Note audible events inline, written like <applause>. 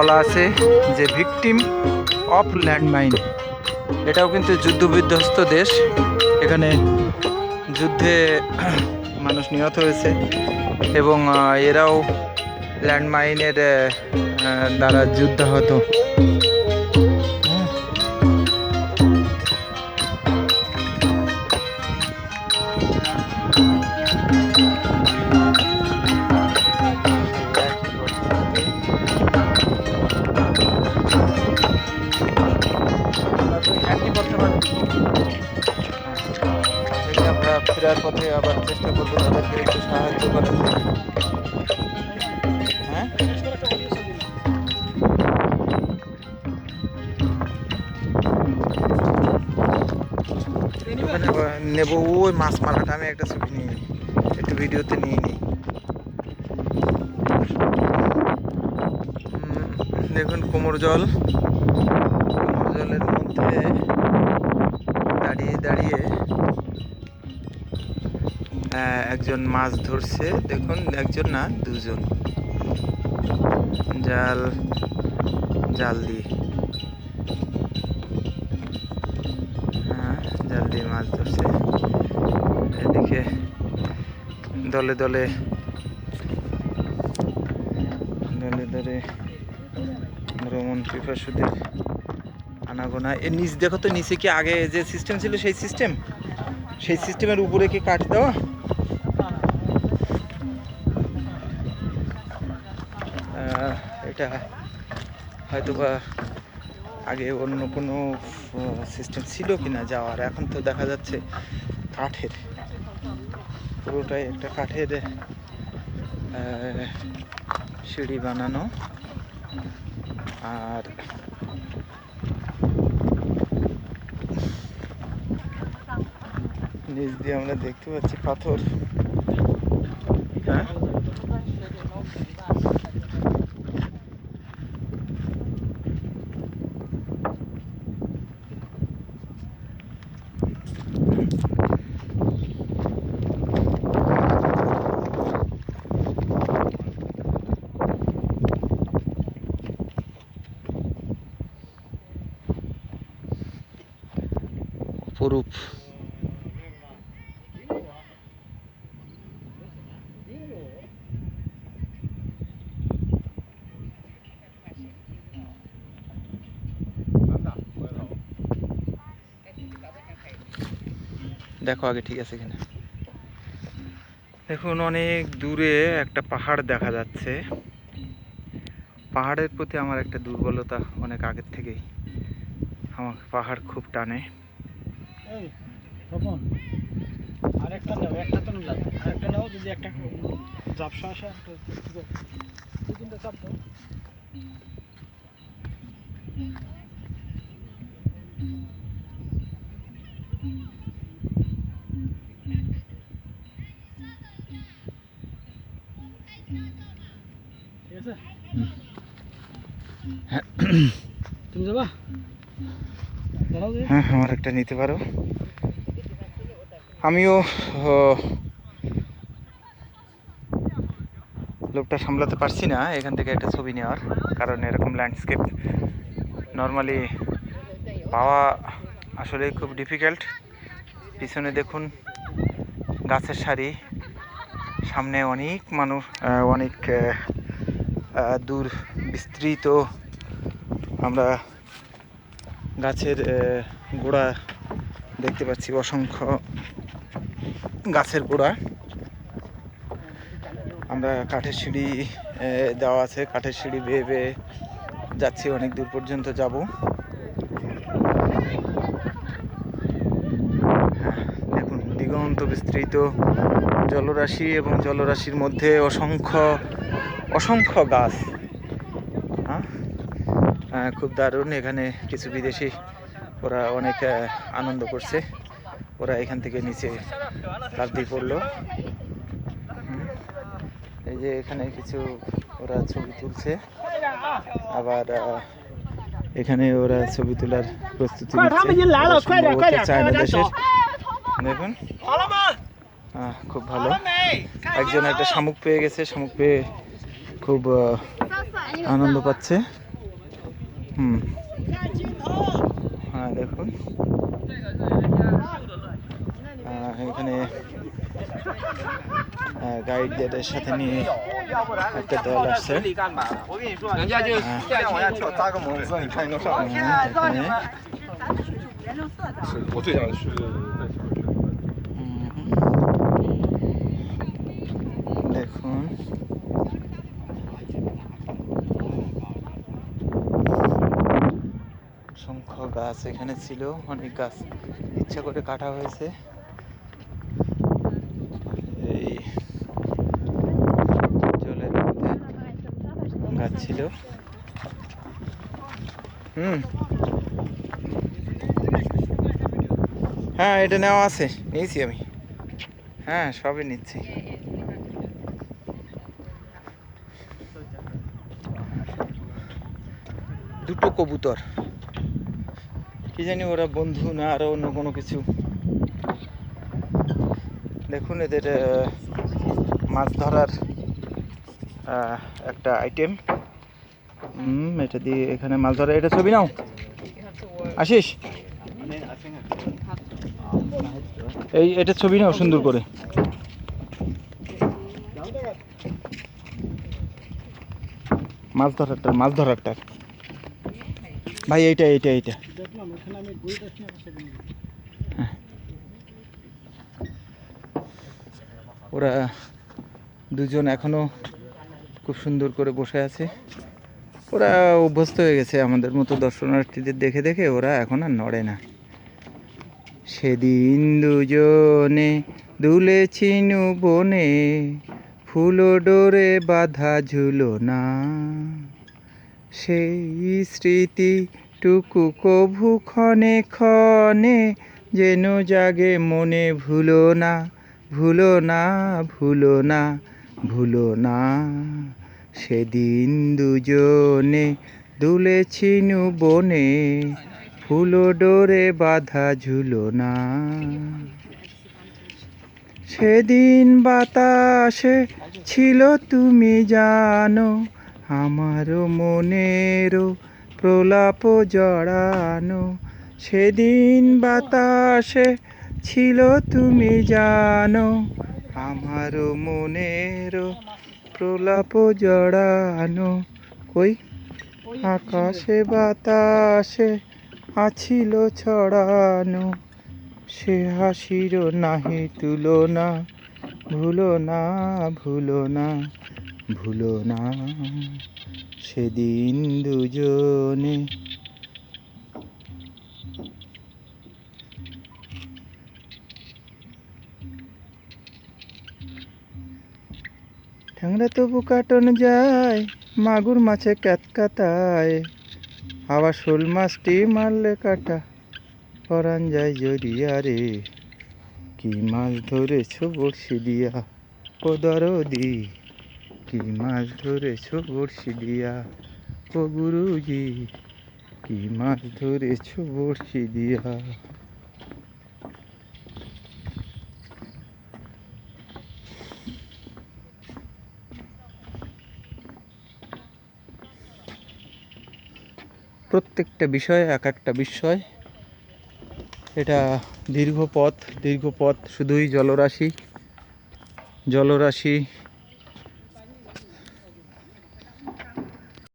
বলা আছে যে ভিকটিম অফ ল্যান্ডমাইন। এটাও কিন্তু যুদ্ধবিধ্বস্ত দেশ। এখানে যুদ্ধে <clears throat> মানুষ নিহত হয়েছে এবং এরাও ল্যান্ডমাইনের দ্বারা যুদ্ধ যুদ্ধাহত। নেব। ওই মাছ মারাটা আমি একটা ছবি নিয়ে নিই, একটু ভিডিওতে নিয়ে নিই। দেখুন কোমর জল। কোমর জলের মধ্যে দাঁড়িয়ে দাঁড়িয়ে একজন মাছ ধরছে। দেখুন, একজন না, দুজন। জাল জাল দিয়ে। দিয়ে মাছ ধরছে। এদিকে দলে দলে দলে দলে ভ্রমণ পিপাসুদের আনাগোনা। এর নিচ দেখো তো, নিচে কি আগে যে সিস্টেম ছিল সেই সিস্টেম সেই সিস্টেমের উপরে কি কাঠ দেওয়া? এটা হয়তো বা আগে অন্য কোনো সিস্টেম ছিল কিনা যাওয়ার। এখন তো দেখা যাচ্ছে কাঠের। পুরোটাই একটা কাঠের সিঁড়ি বানানো। আর নিচ দিয়ে আমরা দেখতে পাচ্ছি পাথর। হ্যাঁ? অপরূপ দেখো আগে ঠিক আছে কিনা। দেখুন, অনেক দূরে একটা পাহাড় দেখা যাচ্ছে। পাহাড়ের প্রতি আমার একটা দুর্বলতা অনেক আগের থেকেই। আমার পাহাড় খুব টানে। এই নাও একটা তো নাও যদি একটা আসে একটা চাপ ঠিক আছে হ্যাঁ। তুমি যাবা দাঁড়াও যে হ্যাঁ আমার একটা নিতে পারো। আমিও লোকটা সামলাতে পারছি না, এখান থেকে একটা ছবি নেওয়ার, কারণ এরকম ল্যান্ডস্কেপ নর্মালি পাওয়া আসলে খুব ডিফিকাল্ট পিছনে দেখুন, গাছের সারি, সামনে অনেক মানুষ অনেক দূর বিস্তৃত আমরা গাছের গোড়া দেখতে পাচ্ছি, অসংখ্য গাছের গোড়া। আমরা কাঠের সিঁড়ি দেওয়া আছে, কাঠের সিঁড়ি বেয়ে বেয়ে যাচ্ছি, অনেক দূর পর্যন্ত যাব। দেখুন, দিগন্ত বিস্তৃত জলরাশি এবং জলরাশির মধ্যে অসংখ্য অসংখ্য গাছ। খুব দারুণ। এখানে কিছু বিদেশি ওরা অনেক আনন্দ করছে। ওরা এখান থেকে নিচে লাফ দিয়ে পড়ল এই যে এখানে কিছু ওরা ছবি তুলছে। আবার এখানে ওরা ছবি তোলার প্রস্তুতি দেখুন। খুব ভালো। একজন একটা শামুক পেয়ে গেছে। শামুক পেয়ে খুব আনন্দ পাচ্ছে। হুম। হ্যাঁ দেখুন। এখানে গাইডদের সাথে নিয়ে একটা দল আসছে 人 গাছ এখানে ছিল, অনেক গাছ। ইচ্ছা করে কাটা হয়েছে। এই জলের মধ্যে গাছ ছিল। হুম। হ্যাঁ এটা নেওয়া আছে। নিয়েছি আমি। হ্যাঁ সবই নিচ্ছি। দুটো কবুতর। কি জানি ওরা বন্ধু না আরও অন্য কোনো কিছু। দেখুন এদের মাছ ধরার একটা আইটেম হুম এটা দিয়ে এখানে মাছ ধরা। এটা ছবি নাও। আসিস এই, এটা ছবি নাও সুন্দর করে। মাছ ধরারটা মাছ ধরারটা। ভাই, এইটা এইটা এইটা। সেখানে ওরা দুজন এখনও খুব সুন্দর করে বসে আছে। ওরা অভ্যস্ত হয়ে গেছে আমাদের মতো দর্শনার্থীদের দেখে দেখে, ওরা এখন আর নড়ে না। সেদিন দুজনে দুলেছিনু বনে ফুলো ডোরে বাধা ঝুলো না। সেই স্মৃতি টুকু কভু ক্ষণে ক্ষণে যেন জাগে মনে ভুলো না ভুলো না ভুলো না ভুলো না। সেদিন দুজনে দুলেছিনু বনে ফুলো ডোরে বাধা ঝুলো না। সেদিন বাতাসে ছিল তুমি জানো আমারও মনেরও প্রলাপ জড়ানো, সেদিন বাতাসে ছিল তুমি জানো আমারও মনেরও প্রলাপ জড়ানো। কই? আকাশে বাতাসে আছিল ছড়ানো, সে হাসির নাহি তুলনা, ভুলো না ভুলো না। ভুলো না। সেদিন দুজনে ঠ্যাংরা তবু কাটন যায়, মাগুর মাছে ক্যাতকাতায় আবার শোল মাছটি মারলে কাটা পরান যায় জড়িয়া রে কি মাছ ধরেছ বড়শি দিয়া ও দরদি কি মাছ ধরেছ বড়শি দিয়া ও গুরুজি, কি মাছ ধরেছ বড়শি দিয়া প্রত্যেকটা বিষয়, এক একটা বিষয়, এটা দীর্ঘ পথ দীর্ঘ পথ শুধুই জলরাশি জলরাশি